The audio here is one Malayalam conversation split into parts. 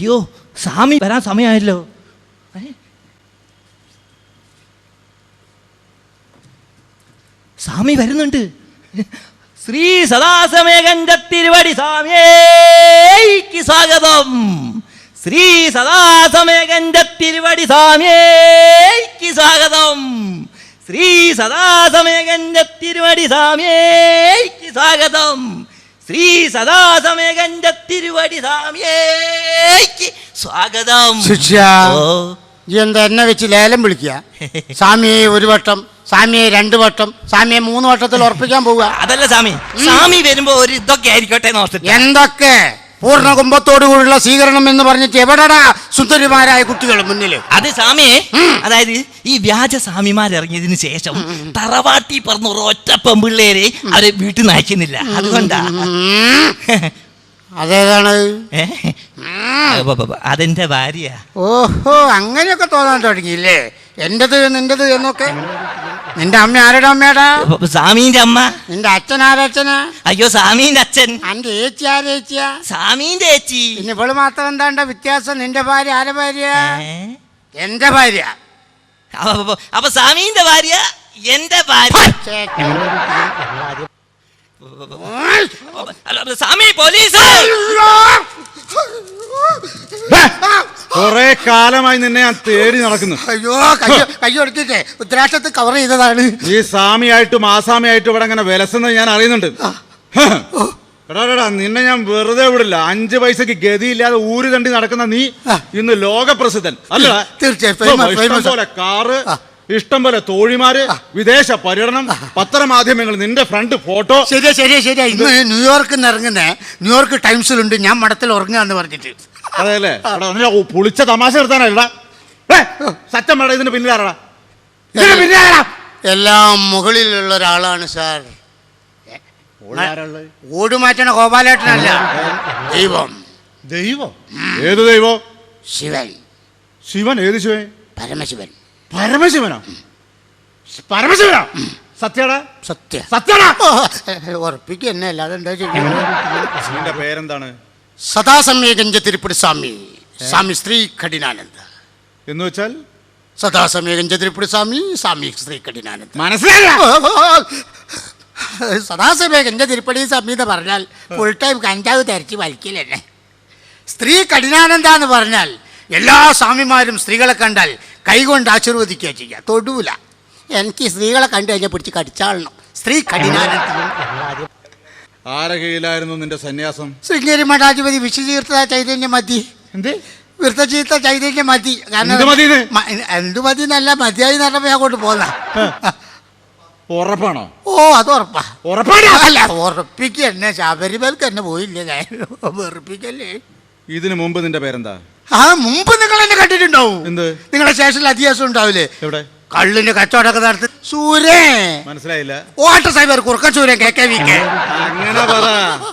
അയ്യോ സ്വാമി വരാൻ സമയമായല്ലോ? സ്വാമി വരുന്നുണ്ട്. ശ്രീ സദാസമേകന്റെ തിരുവടി സ്വാമിയേക്ക് സ്വാഗതം. ശ്രീ സദാസമേകന്റെ തിരുവടി സ്വാമിയേക്ക് സ്വാഗതം. ശ്രീ സദാസമേകന്റെ തിരുവടി സ്വാമിയേക്ക് സ്വാഗതം. ശ്രീ സദാസമേകന്റെ തിരുവടി സ്വാമിയേക്ക് സ്വാഗതം. ശിക്ഷ എന്താ എന്നെ വെച്ച് ലേലം വിളിക്കുക? സ്വാമിയെ ഒരു വട്ടം സ്വാമിയെ രണ്ട് വട്ടം സ്വാമിയെ മൂന്ന് വട്ടത്തിൽ ഉറപ്പിക്കാൻ പോവുക. അതല്ല സ്വാമി സ്വാമി വരുമ്പോ ഒരു ഇതൊക്കെ ആയിരിക്കട്ടെ എന്തൊക്കെ? പൂർണ കുംഭത്തോടുകൂടിയുള്ള സ്വീകരണം എന്ന് പറഞ്ഞിട്ട് എവിടെടാ സുന്ദരിമാരായ കുട്ടികൾ മുന്നിൽ അത് സ്വാമിയെ അതായത് ഈ വ്യാജ സ്വാമിമാരിറങ്ങിയതിനു ശേഷം തറവാട്ടി പറഞ്ഞ ഒരൊറ്റ പെമ്പിള്ളേരെ അവരെ വീട്ടിൽ നയിക്കുന്നില്ല. അതുകൊണ്ടാ. അതേതാണ്? അതെന്റെ ഭാര്യ. ഓഹോ അങ്ങനെയൊക്കെ തോന്നാൻ തുടങ്ങിയില്ലേ? എന്റത് നിന്റത് എന്നൊക്കെ? നിന്റെ അമ്മ ആരുടെ അമ്മയാടാ? സ്വാമീന്റെ അമ്മ. നിന്റെ അച്ഛൻ ആരച്ഛനാ അയ്യോ സ്വാമീന്റെ അച്ഛൻ. അന്റെ ഏച്ചി ആരേച്ചിയാ സ്വാമീന്റെ ഏച്ചി. പിന്നെ ഇവൾ മാത്രം എന്താണ്ട വ്യത്യാസം? നിന്റെ ഭാര്യ ആരെ ഭാര്യ? എന്റെ ഭാര്യ. അപ്പൊ, അപ്പൊ, അപ്പൊ സ്വാമീന്റെ ഭാര്യ എന്റെ ഭാര്യ. സ്വാമി പോലീസ്! കൊറേ കാലമായി നിന്നെ ഞാൻ തേടി നടക്കുന്നു. അയ്യോ കയ്യോ കയ്യോ എടുത്തിട്ടേ ഉത്തരാക്ഷത്ത് കവർ ചെയ്തതാണ്. ഈ സാമിയായിട്ടും ആസാമിയായിട്ടും ഇവിടെ അങ്ങനെ വിലസുന്നത് ഞാൻ അറിയുന്നുണ്ട്. ഹ്. എടാ എടാ, നിന്നെ ഞാൻ വെറുതെ വിടില്ല. അഞ്ചു പൈസക്ക് ഗതിയില്ലാതെ ഊര് തണ്ടി നടക്കുന്ന നീ ഇന്ന് ലോകപ്രസിദ്ധൻ. അല്ല തീർച്ചയായും, കാറ് ഇഷ്ടം പോലെ തോഴിമാര് വിദേശ പര്യടനം പത്രമാധ്യമങ്ങൾ നിന്റെ ഫ്രണ്ട് ഫോട്ടോ. ശരിയാ ശരിയാ ശരിയാ. ഇന്ന് ന്യൂയോർക്കിൽ നിന്ന് ഇറങ്ങുന്ന ന്യൂയോർക്ക് ടൈംസിലുണ്ട് ഞാൻ മഠത്തിൽ ഉറങ്ങാന്ന് പറഞ്ഞിട്ട്. അതെല്ലേ പുളിച്ച തമാശ എടുത്താനല്ലടാ സത്യം വേണ്ട ഇതിന് പിന്നിലാരടാ എല്ലാം മുകളിലുള്ള ഒരാളാണ് സാർ. ഓടുമാറ്റണ ഗോപാലേട്ടനല്ല. ദൈവം. ദൈവം? ഏത് ദൈവം? ശിവൻ. ശിവൻ ഏത് ശിവൻ? പരമശിവൻ. പരമശിവനോ? പരമശിവനോ? സത്യടാ? സത്യ. സത്യടാ? ഉറപ്പിക്കുക എന്നെ അല്ലാതെ എന്താ ചെയ്യുക നിന്റെ പേരെന്താണ്? സദാസമയഗഞ്ച തിരുപ്പതി സ്വാമി സ്വാമി ശ്രീ കഠിനാനന്ദ. എന്ന് വെച്ചാൽ? സദാസമയഗഞ്ച തിരുപ്പതി സ്വാമി സ്വാമി ശ്രീ കഠിനാനന്ദ. മനസ്സിലായോ സദാസമയഗഞ്ച തിരുപ്പതി സ്വാമി എന്ന് പറഞ്ഞാൽ ഫുൾ ടൈം കഞ്ചാവ് തരച്ച് വലിക്കില്ലേ സ്ത്രീ കഠിനാനന്ദ എന്ന് പറഞ്ഞാൽ എല്ലാ സ്വാമിമാരും സ്ത്രീകളെ കണ്ടാൽ കൈകൊണ്ട് ആശീർവദിക്കുക ചെയ്യുക. തൊടൂല. എനിക്ക് സ്ത്രീകളെ കണ്ടു കഴിഞ്ഞാൽ പിടിച്ച് കടിച്ചാളണം. സ്ത്രീ ആരെ കീഴിലായിരുന്നു നിന്റെ സന്യാസം? ശൃംഗേരി മഠാധിപതി വിശ്വതീർത്ഥ ചൈതന്യ മതി. എന്ത്? വൃത്തചീത്ത ചൈതന്യ മതി. കാരണം എന്തു മതി എന്നല്ല മതിയായി നടന്നപ്പോ ഞാൻ അങ്ങോട്ട് പോന്ന. ഉറപ്പാണോ? ഓ അത് ഉറപ്പാ. ഉറപ്പാണോ? അല്ല ഉറപ്പിക്കുക എന്നെ ശബരിമലക്ക് എന്നെ പോയില്ല ഞാൻ. വെറുപ്പിക്കല്ലേ. ഇതിനു മുമ്പ് നിന്റെ പേരെന്താ? ആ മുമ്പ് നിങ്ങൾ എന്നെ കണ്ടിട്ടുണ്ടാവും. എന്ത്? നിങ്ങളുടെ സ്റ്റേഷനിൽ അധികാസം ഉണ്ടാവില്ലേ? എവിടെ? കള്ളിന്റെ കച്ചവടമൊക്കെ നടത്തി. സൂര്യേ! മനസ്സിലായില്ല. ഓട്ട സൈബർ കുറുക്ക സൂര്യൻ കെ കെ വി കെ. അങ്ങനെ പറ.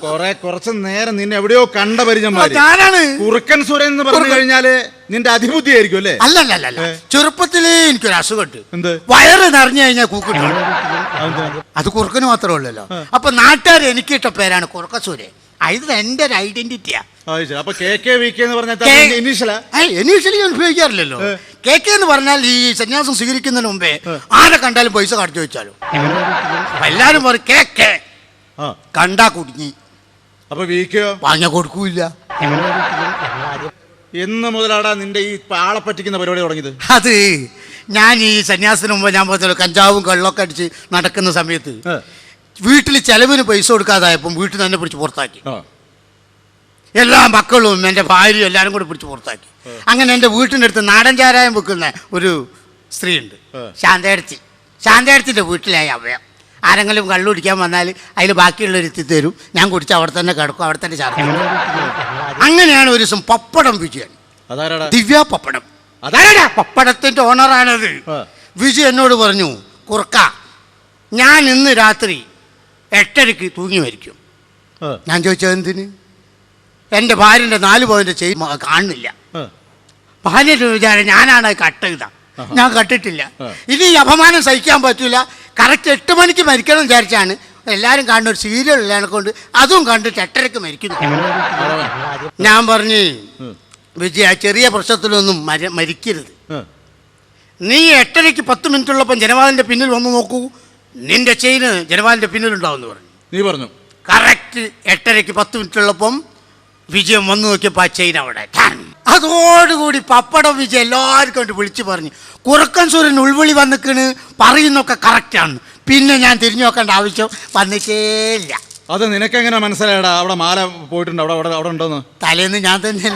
കൊറേ കുറച്ച് നേരം നിന്നെ എവിടെയോ കണ്ട പരിചയം ഞാനാണ്. കുറുക്കൻ സൂര്യൻ എന്ന് പറഞ്ഞു കഴിഞ്ഞാൽ നിന്റെ അതിബുദ്ധി ആയിരിക്കും അല്ലേ? അല്ലല്ല ചെറുപ്പത്തിൽ എനിക്കൊരു അസുഖമുണ്ട്. എന്ത്? വയറ് നിറഞ്ഞു കഴിഞ്ഞാൽ കൂക്കിട്ടു? അത് കുറുക്കന് മാത്രമേ ഉള്ളല്ലോ. അപ്പൊ നാട്ടുകാർ എനിക്കിട്ട പേരാണ് പേരാണ് കുറുക്കസൂര്യ ഇത് എന്റെ ഒരു ഐഡന്റിറ്റിയാ. അപ്പൊ കെ കെ വി കെ എന്ന് പറഞ്ഞാൽ ഇനീഷ്യലാ ഇനീഷ്യലി ഞാൻ ഉപയോഗിക്കാറില്ലല്ലോ. കെ കെ എന്ന് പറഞ്ഞാൽ ഈ സന്യാസം സ്വീകരിക്കുന്നതിന് മുമ്പേ ആരെ കണ്ടാലും പൈസ കടച്ചു വെച്ചാലോ എല്ലാരും പറയും കെ കെ കണ്ടാ കുടുങ്ങി. അപ്പൊ വി കെയോ വാങ്ങിയ കൊടുക്കൂല എന്ന് മുതലാടാ നിന്റെ ഈ പാളെ പറ്റിക്കുന്ന പരിപാടി തുടങ്ങിയത്? അത് ഞാൻ ഈ സന്യാസത്തിന് മുമ്പ് ഞാൻ പറഞ്ഞല്ലോ കഞ്ചാവും കള്ളൊക്കെ അടിച്ച് നടക്കുന്ന സമയത്ത്. വീട്ടിൽ ചെലവിന് പൈസ കൊടുക്കാതായപ്പം വീട്ടിൽ തന്നെ പിടിച്ച് പുറത്താക്കി. എല്ലാ മക്കളും എന്റെ ഭാര്യയും എല്ലാവരും കൂടി പിടിച്ച് പുറത്താക്കി. അങ്ങനെ എന്റെ വീട്ടിന്റെ അടുത്ത് നാടൻ ചാരായം വെക്കുന്ന ഒരു സ്ത്രീയുണ്ട്. ശാന്തേടത്തി. ശാന്തേടത്തിന്റെ വീട്ടിലായി അവയം ആരെങ്കിലും കള്ളു കുടിക്കാൻ വന്നാൽ അതിൽ ബാക്കിയുള്ളവർ എത്തി തരും ഞാൻ കുടിച്ച് അവിടെ തന്നെ കിടക്കും അവിടെ തന്നെ ചാർജ് അങ്ങനെയാണ് ഒരു ദിവസം പപ്പടം വിജയൻ. ദിവ്യ പപ്പടം. അതാരാടാ? പപ്പടത്തിന്റെ ഓണറാണത്. വിജയ് വിജു എന്നോട് പറഞ്ഞു കുറുക്ക ഞാൻ ഇന്ന് രാത്രി എട്ടരയ്ക്ക് തൂങ്ങി മരിക്കും. ഞാൻ ചോദിച്ചത് എന്തിന്? എന്റെ ഭാര്യന്റെ നാല് പോയിന്റ് ചെയ് കാണുന്നില്ല. ഭാര്യ വിചാരം ഞാനാണ് അത് കട്ട് ഇതാ ഞാൻ കട്ടിട്ടില്ല. ഇനി അപമാനം സഹിക്കാൻ പറ്റൂല. കറക്റ്റ് എട്ട് മണിക്ക് മരിക്കണം എന്ന് വിചാരിച്ചാണ് എല്ലാവരും കാണുന്ന ഒരു സീരിയൽ കൊണ്ട് അതും കണ്ടിട്ട് എട്ടരക്ക് മരിക്കുന്നു ഞാൻ പറഞ്ഞു വിജയ ചെറിയ പ്രശ്നത്തിലൊന്നും മര മരിക്കരുത്. നീ എട്ടരയ്ക്ക് പത്ത് മിനിറ്റ് ഉള്ളപ്പം ജനവാദിന്റെ പിന്നിൽ വന്ന് നോക്കൂ. നിന്റെ ചെയിന് ജനവാലിന്റെ പിന്നിലുണ്ടാവും പറഞ്ഞു. നീ പറഞ്ഞു. കറക്റ്റ് എട്ടരയ്ക്ക് പത്ത് മിനിറ്റ് ഉള്ളപ്പം വിജയം വന്നു നോക്കിയപ്പോൾ ആ ചെയിൻ അവിടെ. അതോടുകൂടി പപ്പടം വിജയം എല്ലാവർക്കും കൊണ്ട് വിളിച്ചു പറഞ്ഞു. കുറുക്കൻ സൂര്യൻ ഉൾവിളി വന്നിക്കണ് പറയുന്നൊക്കെ കറക്റ്റാണ് പിന്നെ ഞാൻ തിരിഞ്ഞു നോക്കേണ്ട ആവശ്യം വന്നിട്ടേ ഇല്ല അത് നിനക്കെങ്ങനെ മനസ്സിലായടാ? അവിടെ മാല പോയിട്ടുണ്ട്. അവിടെ അവിടെ അവിടെ ഉണ്ടോന്ന്? തലേന്ന് ഞാൻ തന്നെ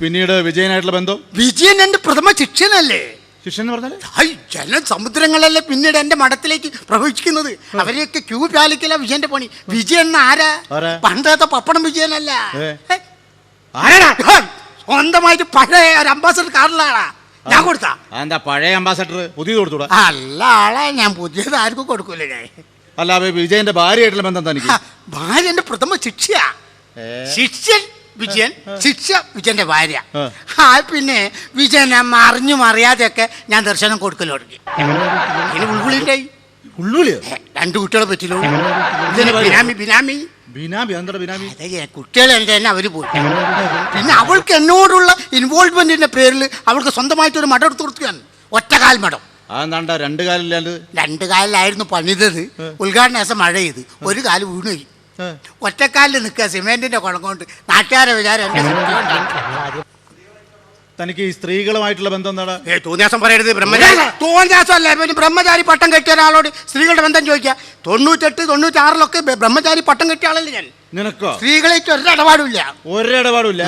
പിന്നീട് വിജയനായിട്ടുള്ള ബന്ധം? വിജയൻ എന്റെ പ്രഥമ ശിക്ഷനല്ലേ ശിഷ്യൻ എന്ന് പറഞ്ഞാൽ ഹൈ ജന സമുദ്രങ്ങളല്ലേ പിന്നീട് എന്റെ മഠത്തിലേക്ക് പ്രവഹിക്കുന്നത് അവരെയൊക്കെ ക്യൂ പാലിക്കല വിജയന്റെ പണി. വിജയൻ ആരാ? ആരാ? പണ്ടത്തെ പപ്പടം വിജയനല്ല. ഏ. ആരാടാ? ഹേ, സ്വന്തമായിട്ട് പഴയ ഒരു അംബാസഡർ കാറിലാളാ ഞാൻ കൊടുത്താ. എന്താ പഴയ അംബാസഡർ? പുതിയത് കൊടുത്തൂടാ? അല്ല ആളെ ഞാൻ പുതിയത് ആർക്കും കൊടുക്കൂല ഞാൻ. അല്ല അപ്പൊ വിജയന്റെ ഭാര്യയായിട്ടുള്ള ബന്ധം തനിക്ക് ഭാര്യ എന്റെ പ്രഥമ ശിക്ഷയാ. ഏ. ശിഷ്യൻ വിജയൻ ശിക്ഷ വിജയന്റെ ഭാര്യ. ആ. പിന്നെ വിജയൻ അറിഞ്ഞു അറിയാതെയൊക്കെ ഞാൻ ദർശനം കൊടുക്കൽ തുടങ്ങി. ഇനി ഉൾവിളിണ്ടായി ഉള്ളുളിയോ രണ്ട് കുട്ടികളെ പറ്റില്ലോ ബിനാമി ബിനാമി. ബിനാമി? എന്താ ബിനാമി? എന്റെ തന്നെ അവർ പോയി. പിന്നെ അവൾക്ക് എന്നോടുള്ള ഇൻവോൾവ്മെന്റിന്റെ പേരിൽ അവൾക്ക് സ്വന്തമായിട്ട് ഒരു മഠം എടുത്തു കൊടുക്കുകയാണ്. ഒറ്റകാൽ മഠം. അതെന്താണ്ടാ? രണ്ട് കാലില്ലാണ്ട്? രണ്ട് കാലിലായിരുന്നു പണിതത്. ഉദ്ഘാടന ദിവസം മഴ ചെയ്ത് ഒരു കാൽ വീണു. ഒറ്റക്കാലിൽ നിൽക്കുക സിമെന്റിന്റെ കുളം കൊണ്ട്. നാട്ടുകാരെ വിചാരം എന്റെ തനിക്ക് ഈ സ്ത്രീകളുമായിട്ടുള്ള ബന്ധം എന്താണ്? ഏ തോന്നിയാസം പറയരുത് ബ്രഹ്മചാരി തോന്നിയാസം അല്ല പിന്നെ ബ്രഹ്മചാരി പട്ടം കെട്ടിയ ഒരാളോട് സ്ത്രീകളുടെ ബന്ധം ചോദിക്കുക. തൊണ്ണൂറ്റെട്ട് തൊണ്ണൂറ്റാറിലൊക്കെ ആറിലൊക്കെ ബ്രഹ്മചാരി പട്ടം കെട്ടിയ ആളല്ലേ ഞാൻ? നിനക്കോ? സ്ത്രീകളേക്ക് ഒരിടപാടില്ല ഒരിടപാടില്ല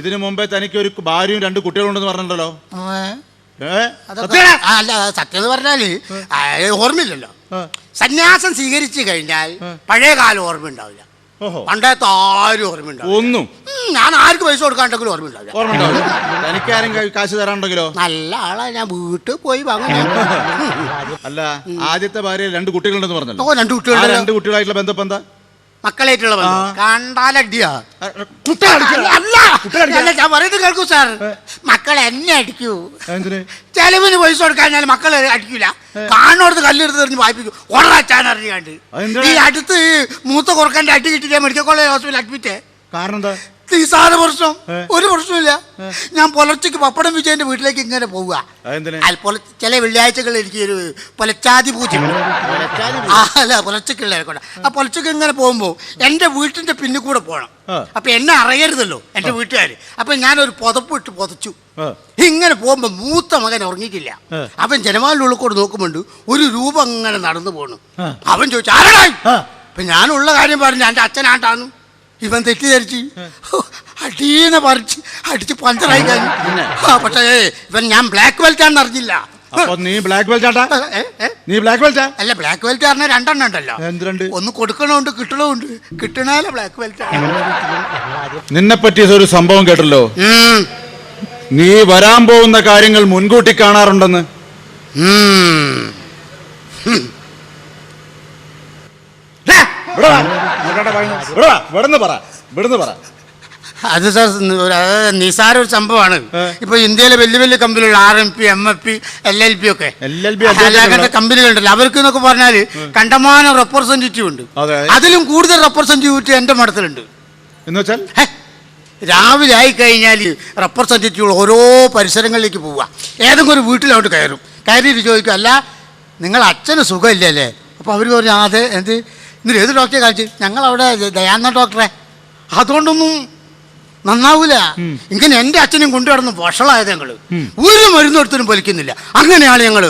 ഇതിനു മുമ്പേ തനിക്ക് ഒരു ഭാര്യയും രണ്ട് കുട്ടികളുണ്ടെന്ന് പറഞ്ഞിട്ടുണ്ടല്ലോ. അതൊക്കെ അല്ല സത്യം എന്ന് പറഞ്ഞാൽ ഓർമ്മയില്ലല്ലോ. സന്യാസം സ്വീകരിച്ചു കഴിഞ്ഞാൽ പഴയ കാലം ഓർമ്മ ഉണ്ടാവില്ല പണ്ടത്തെ ആരും ഓർമ്മ ഉണ്ടാവില്ല ഒന്നും ഞാൻ ആർക്ക് പൈസ കൊടുക്കാണ്ടെങ്കിലും ഓർമ്മ ഉണ്ടാവില്ല ഓർമ്മ ഉണ്ടാവില്ല കാശ് തരാണ്ടെങ്കിലോ നല്ല ആളാ ഞാൻ വീട്ടിൽ പോയി വാങ്ങാൻ അല്ല ആദ്യത്തെ ഭാര്യ രണ്ട് കുട്ടികളുണ്ടെന്ന് പറഞ്ഞല്ലോ. രണ്ട് ആ രണ്ട് കുട്ടികളായിട്ടുള്ള ബന്ധപ്പെന്താ? മക്കളായിട്ടുള്ള ബന്ധം. കണ്ടാലടിയാ. അല്ല ഞാൻ പറയുന്നത് കേൾക്കൂ സാർ. മക്കളെ എന്നെ അടിക്കൂ. ചെലവിന് പൈസ കൊടുക്കാൻ ഞാൻ മക്കളെ അടിക്കൂല. കാണോടത്ത് കല്ലെടുത്ത് എറിഞ്ഞ് വായിപ്പിക്കും. ഉടച്ചാൻ അറിയാണ്ട്? ഈ അടുത്ത് മൂത്ത കുറക്കാന്റെ അടി കിട്ടിയിട്ട് മെഡിക്കൽ കോളേജ് ഹോസ്പിറ്റലിൽ അഡ്മിറ്റ് കാരണം എന്താ? നിസാര പ്രശ്നം. ഒരു പ്രശ്നമില്ല ഞാൻ പുലർച്ചയ്ക്ക് പപ്പടം വിജയന്റെ വീട്ടിലേക്ക് ഇങ്ങനെ പോവുക. ചില വെള്ളിയാഴ്ചകൾ എനിക്ക് ഒരു പുലച്ചാതി പൂജ. ആ, അല്ല പുലർച്ചയ്ക്കുള്ള ആ പുലർച്ചയ്ക്ക് ഇങ്ങനെ പോകുമ്പോൾ എന്റെ വീട്ടിന്റെ പിന്നിൽ കൂടെ പോകണം. അപ്പൊ എന്നെ അറിയരുതല്ലോ എന്റെ വീട്ടുകാർ അപ്പൊ ഞാനൊരു പുതപ്പ് ഇട്ട് പുതച്ചു. ഇങ്ങനെ പോകുമ്പോ മൂത്ത മകൻ ഉറങ്ങിയിട്ടില്ല. അവൻ ജനവാലിന്റെ ഉള്ളിൽ കൂടെ നോക്കുമ്പോണ്ട് ഒരു രൂപം അങ്ങനെ നടന്നു പോണു. അവൻ ചോദിച്ചു ആരടായി. അപ്പൊ ഞാനുള്ള കാര്യം പറഞ്ഞു എന്റെ അച്ഛനാട്ടാന്നു ഇവൻ തെറ്റിദ്ധരിച്ച്. അടീന്ന് പറിച്ച് അടിച്ച് പഞ്ചറായി കഴിഞ്ഞു? ആ, പക്ഷേ ഇവൻ ഞാൻ ബ്ലാക്ക് ബെൽറ്റ് ആണെന്ന് അറിഞ്ഞില്ല. അപ്പൊ നീ ബ്ലാക്ക് ബെൽറ്റ് ആട്ടാ? നീ ബ്ലാക്ക് ബെൽറ്റാ അല്ല ബ്ലാക്ക് ബെൽറ്റ് പറഞ്ഞ രണ്ടെണ്ണം ഉണ്ടല്ലോ. എന്ത് രണ്ട്? ഒന്ന് കൊടുക്കണമുണ്ട് കിട്ടണമുണ്ട്. കിട്ടണേല ബ്ലാക്ക് ബെൽറ്റ് നിന്നെ പറ്റിയ ഒരു സംഭവം കേട്ടല്ലോ. നീ വരാൻ പോകുന്ന കാര്യങ്ങൾ മുൻകൂട്ടി കാണാറുണ്ടെന്ന് ഇവിടെ വാ. ഇങ്ങോട്ടാ വാ, ഇങ്ങോട്ട്. ഇവിടെ വാ. ഇവിടുന്ന് പറ ഇവിടുന്ന് പറ. അത് സാർ നിസാര ഒരു സംഭവമാണ്. ഇപ്പൊ ഇന്ത്യയിലെ വലിയ വലിയ കമ്പനികളുള്ള R M P M F P L L P ഒക്കെ കമ്പനികളുണ്ടല്ലോ. അവർക്ക് എന്നൊക്കെ പറഞ്ഞാൽ കണ്ടമാന റെപ്രസെന്റേറ്റീവ് ഉണ്ട്. അതിലും കൂടുതൽ റെപ്രസെന്റേറ്റീവ് എന്റെ മഠത്തിലുണ്ട്. എന്ന് വെച്ചാൽ? രാവിലെ ആയി കഴിഞ്ഞാൽ റെപ്രസെന്റേറ്റീവുകൾ ഓരോ പരിസരങ്ങളിലേക്ക് പോവുക. ഏതെങ്കിലും ഒരു വീട്ടിലോട്ട് കയറും. കയറിയിട്ട് ചോദിക്കും അല്ല നിങ്ങൾ അച്ഛന് സുഖമില്ലല്ലേ? അപ്പൊ അപ്പോൾ അവർ പറഞ്ഞു അതെ എന്ത്? എന്നിട്ട് ഏത് ഡോക്ടറെ കാണിച്ചു? ഞങ്ങൾ അവിടെ ദയാന്ന ഡോക്ടറെ. അതുകൊണ്ടൊന്നും നന്നാവൂല. ഇങ്ങനെ എന്റെ അച്ഛനും കൊണ്ടുവരുന്ന വഷളായത് ഞങ്ങൾ ഒരു മരുന്നെടുത്തിനും പൊലിക്കുന്നില്ല. അങ്ങനെയാണ് ഞങ്ങൾ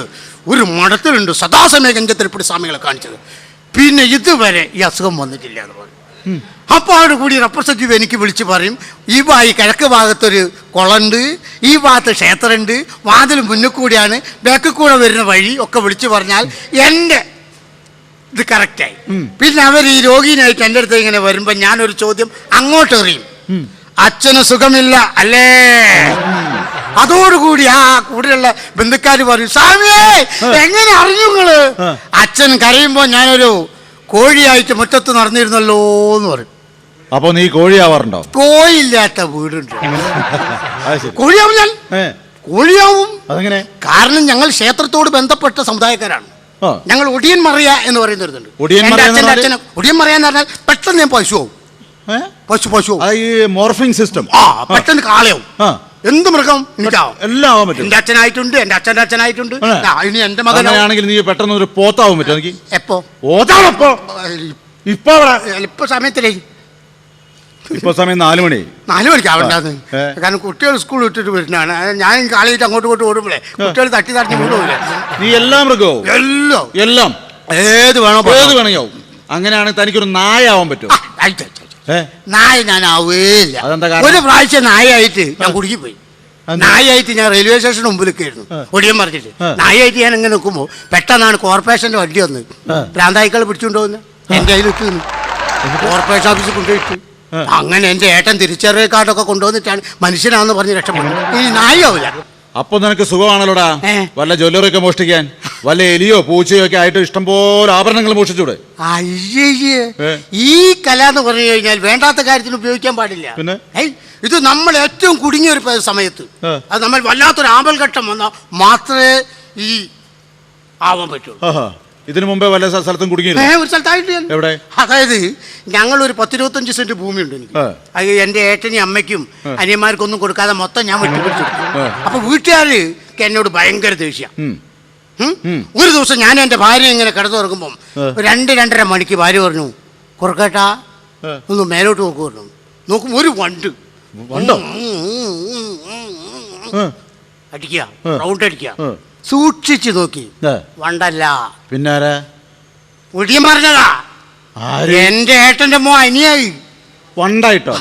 ഒരു മഠത്തിലുണ്ട് സദാസമയ ഗഞ്ചത്തിൽപ്പെട്ട് സ്വാമികളെ കാണിച്ചത്. പിന്നെ ഇതുവരെ ഈ അസുഖം വന്നിട്ടില്ല എന്ന് പറഞ്ഞു. അപ്പോൾ അവിടെ കൂടി റെപ്രസെന്റീവ് എനിക്ക് വിളിച്ച് പറയും ഈ ഈ കിഴക്ക് ഭാഗത്തൊരു കുളമുണ്ട് ഈ ഭാഗത്ത് ക്ഷേത്രമുണ്ട് വാതിൽ മുന്നിൽ കൂടിയാണ് ബാക്കിൽ കൂടെ വരുന്ന വഴി ഒക്കെ വിളിച്ച് പറഞ്ഞാൽ എന്റെ ഇത് കറക്റ്റായി പിന്നെ അവർ ഈ രോഗീനായിട്ട് എന്റെ അടുത്ത് ഇങ്ങനെ വരുമ്പോൾ ഞാനൊരു ചോദ്യം അങ്ങോട്ട് എറിയും. അച്ഛന് സുഖമില്ല അല്ലേ? അതോടുകൂടി ആ കൂടെയുള്ള ബന്ധുക്കാർ പറയും സ്വാമിയേ എങ്ങനെ അറിഞ്ഞു നിങ്ങൾ. അച്ഛൻ കരയുമ്പോൾ ഞാനൊരു കോഴിയായിട്ട് മുറ്റത്ത് നടന്നിരുന്നല്ലോ എന്ന് പറയും. അപ്പൊ നീ കോഴിയാവാറുണ്ടോ? കോഴിയില്ലാത്ത വീടുണ്ട്. കോഴിയാവും ഞാൻ. കോഴിയാവും. അതെങ്ങനെ? കാരണം ഞങ്ങൾ ക്ഷേത്രത്തോട് ബന്ധപ്പെട്ട സമുദായക്കാരാണ്. ഞങ്ങൾ ഒടിയൻ മറിയ എന്ന് പറയുന്ന ഒടിയൻ മറിയ എന്ന് അച്ഛന്റെ പറഞ്ഞാൽ? അച്ഛനെ ഒടിയൻ മറിയ എന്ന് പറഞ്ഞാൽ പെട്ടെന്ന് ഞാൻ പശു ആവും? പശു പശു അത് ഈ മോർഫിംഗ് സിസ്റ്റം. ആ പെട്ടെന്ന് കാളയാവും ആ. എന്ത് മൃഗം? എനിക്കാവും എല്ലാം ആവാൻ പറ്റും. എന്റെ അച്ഛനായിട്ടുണ്ട് എന്റെ അച്ഛന്റെ അച്ഛനായിട്ടുണ്ട്. ആ, ഇനി എന്റെ മകനാണെങ്കിൽ അങ്ങനെയാണെങ്കിൽ നീ പെട്ടെന്ന് ഒരു പോത്താവും പറ്റും എനിക്ക്. എപ്പോ? പോത്താണപ്പോ ഇപ്പൊ അവിടെ ഇപ്പൊ സമയത്തിലേ. ഇപ്പൊ സമയം നാലു മണി. നാല് മണിക്ക് ആവണ്ടാന്ന്. കാരണം കുട്ടികൾ സ്കൂൾ വിട്ടിട്ട് വരുന്നതാണ്. ഞാൻ കാളിയിട്ട് അങ്ങോട്ട് ഇങ്ങോട്ട് ഓടുമ്പോഴേ കുട്ടികൾ തട്ടി തട്ടി വിടൂല നീ എല്ലാം മൃഗവും? എല്ലാം. എല്ലാം. ഏത് വേണോ ഏത് വേണമെങ്കിൽ അങ്ങനെയാണെങ്കിൽ തനിക്കൊരു നായ ആവാൻ പറ്റും നായ ഞാൻ കാരണം? ഒരു പ്രാവശ്യം നായായിട്ട് ഞാൻ കുടുങ്ങിപ്പോയി. പോയി നായായിട്ട് ഞാൻ റെയിൽവേ സ്റ്റേഷന് മുമ്പിലൊക്കെയായിരുന്നു. ആ. ഒടിയൻ പറഞ്ഞിട്ട്. നായായിട്ട് ഞാൻ ഇങ്ങനെ നിൽക്കുമ്പോൾ പെട്ടെന്നാണ് കോർപ്പറേഷന്റെ വണ്ടി വന്ന്. ഭ്രാന്തായിക്കൾ പിടിച്ചുകൊണ്ട് വന്ന് എന്റെ കയ്യിൽ ഇട്ട് കോർപ്പറേഷൻ ഓഫീസിൽ കൊണ്ടുപോയിട്ട്. അങ്ങനെ എന്റെ ഏട്ടൻ തിരിച്ചറിയ കാർഡൊക്കെ കൊണ്ടുവന്നിട്ടാണ് മനുഷ്യനാന്ന് പറഞ്ഞ് രക്ഷപ്പെടുന്നത് ഈ നായാവില്ല. അപ്പൊ നിനക്ക് സുഖമാണല്ലോടാ? വല്ല ജ്വല്ലറി ഒക്കെ മോഷ്ടിക്കാൻ? വല്ല എലിയോ പൂച്ചയോ ഒക്കെ ആയിട്ട് ഇഷ്ടംപോലെ ആഭരണങ്ങൾ മോഷ്ടിച്ചൂടെ അയ്യേ ഈ കല എന്ന് പറഞ്ഞു കഴിഞ്ഞാൽ വേണ്ടാത്ത കാര്യത്തിന് ഉപയോഗിക്കാൻ പാടില്ല. പിന്നെ? ഇത് നമ്മൾ ഏറ്റവും കുടുങ്ങിയ ഒരു സമയത്ത്. അത് നമ്മൾ വല്ലാത്തൊരു ആമ്പൽഘട്ടം വന്നാൽ മാത്രമേ ഈ ആവാൻ പറ്റുള്ളൂ. ഇതിനു മുമ്പേ വല്ല സ്ഥ- സ്ഥലത്തും ഏ, കുടുങ്ങിയില്ല ഒരു സ്ഥലത്തായിട്ട് ഞാൻ. എവിടെ? അതായത് ഞങ്ങൾ ഒരു പത്തിരുപത്തഞ്ച് സെന്റ് ഭൂമിയുണ്ട് എനിക്ക് ആ. അത് എന്റെ ഏട്ടനും അമ്മയ്ക്കും അനിയന്മാർക്കും അനിയന്മാർക്കൊന്നും കൊടുക്കാതെ മൊത്തം ഞാൻ വെട്ടിപ്പിടിച്ചു ആ. അപ്പൊ വീട്ടുകാര് എന്നോട് ഭയങ്കര ദേഷ്യ ഉം. ഒരു ദിവസം ഞാൻ എന്റെ ഭാര്യ ഇങ്ങനെ കിടന്നുറങ്ങുമ്പം ആ. രണ്ട് രണ്ടര മണിക്ക് ഭാര്യ പറഞ്ഞു കുറുക്കേട്ടാ ആ. ഒന്ന് മേലോട്ട് നോക്കു പറഞ്ഞു നോക്കും ഒരു വണ്ട് വണ്ടോ? ആ. അടിക്കുക ആ. റൗണ്ട് അടിക്കുക ആ. സൂക്ഷിച്ചു നോക്കി. വണ്ടല്ല. പിന്നെ ഒടിയൻ പറഞ്ഞതാ എന്റെ ഏട്ടന്റെ മോ അനിയായി. വണ്ടായിട്ടോ?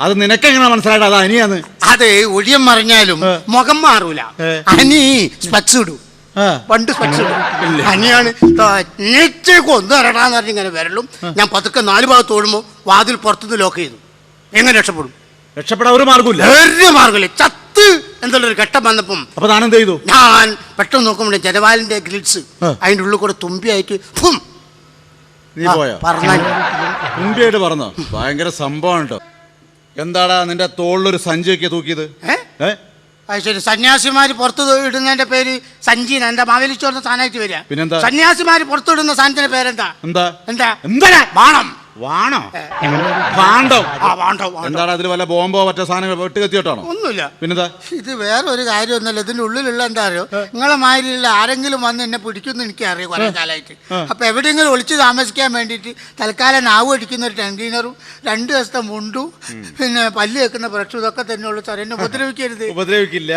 അത് നിനക്കെങ്ങനെ മനസ്സിലായിട്ട് അത് അനിയാന്ന്. അത് ഒഴിയം പറഞ്ഞാലും മുഖം മാറൂല. അനി സ്പെക്സ് ഇടൂ. പണ്ട് സ്പെക്സ് ഇടും. അനിയാണ് ഒന്ന് ഇറടാന്ന് പറഞ്ഞ് ഇങ്ങനെ വരലും. ഞാൻ പതുക്കെ നാല് ഭാഗത്ത് ഓടുമ്പോൾ വാതിൽ പുറത്തുനിന്ന് ലോക്ക് ചെയ്തു. എങ്ങനെ രക്ഷപ്പെടും? രക്ഷപ്പെടാൻ ഒരു മാർഗമില്ല ഒരു മാർഗമില്ല ചത്ത് എന്നുള്ളൊരു ഘട്ടം വന്നപ്പം അപ്പൊ താനെന്ത് ചെയ്തു? ഞാൻ പെട്ടെന്ന് നോക്കുമ്പോൾ ജനവാലിന്റെ ഗ്രിൽസ് അതിന്റെ അതിന്റെ ഉള്ളിൽ കൂടെ തുമ്പിയായിട്ട് ഫും. നീ പോയോ? പറഞ്ഞ പറഞ്ഞു? ഭയങ്കര സംഭവം കേട്ടോ എന്താടാ നിന്റെ തോളിലൊരു സഞ്ചിയൊക്കെ തൂക്കിയത്? ഏ? ശരി. സന്യാസിമാര് പുറത്തു ഇടുന്നതിന്റെ പേര് സഞ്ജീന. എന്റെ മാവേലിച്ചോറിന്റെ സ്ഥാനമായിട്ട് വരിക. പിന്നെന്താ? സന്യാസിമാര് പുറത്തിടുന്ന സാധനത്തിന്റെ പേരെന്താ? എന്താ? എന്താ? എന്താ? ബാണം. വാണോ? ഭാണ്ഡം ആ വാണ്ടോ വാണ്ടോ. എന്താണ് അതിൽ വല്ല ബോംബോ മറ്റോ സാധനങ്ങൾ വെട്ട് കത്തിയോട്ടാണോ ഒന്നുമില്ല. പിന്നെന്താ? ഇത് വേറെ ഒരു കാര്യമൊന്നുമില്ല ഇതിന്റെ ഉള്ളിലുള്ള എന്താ അറിയോ? നിങ്ങളെ മാതിരിയുള്ള ആരെങ്കിലും വന്ന് എന്നെ പിടിക്കുമെന്ന് എനിക്കറിയാം കുറെ കാലമായിട്ട്. അപ്പൊ എവിടെയെങ്കിലും ഒളിച്ച് താമസിക്കാൻ വേണ്ടിയിട്ട് തൽക്കാലം നാവ് അടിക്കുന്ന ഒരു ടെൻക്ലീനറും രണ്ട് ദിവസത്തെ മുണ്ടും പിന്നെ പല്ല് വെക്കുന്ന ബ്രഷും ഇതൊക്കെ തന്നെ ഉള്ളു സാർ എന്നെ ഉപദ്രവിക്കരുത്. ഉപദ്രവിക്കില്ല.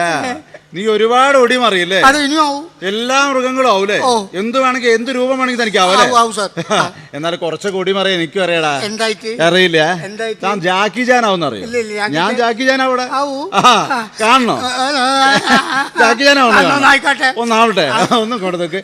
നീ ഒരുപാട് ഒടിയും അറിയില്ലേ അത് ഇനിയും ആവും എല്ലാ മൃഗങ്ങളും ആവൂലേ. എന്ത് വേണമെങ്കിൽ എന്ത് രൂപം വേണമെങ്കിൽ തനിക്ക് ആവും, എന്നാലും കുറച്ച്. എന്നാൽ കുറച്ചൊക്കെ ഒടിയും അറിയാം എനിക്കും അറിയടാ അറിയില്ല ഞാൻ താൻ ജാക്കി ജാൻ ആവുന്ന അറിയോ ജാക്കി ഞാൻ ജാക്കി ജാൻ അവിടെ ആവൂ. കാണണോ. ജാക്കി ജാൻ ആവണോ. ഒന്നാവട്ടെ ഒന്നും കൊടുത്തേക്ക്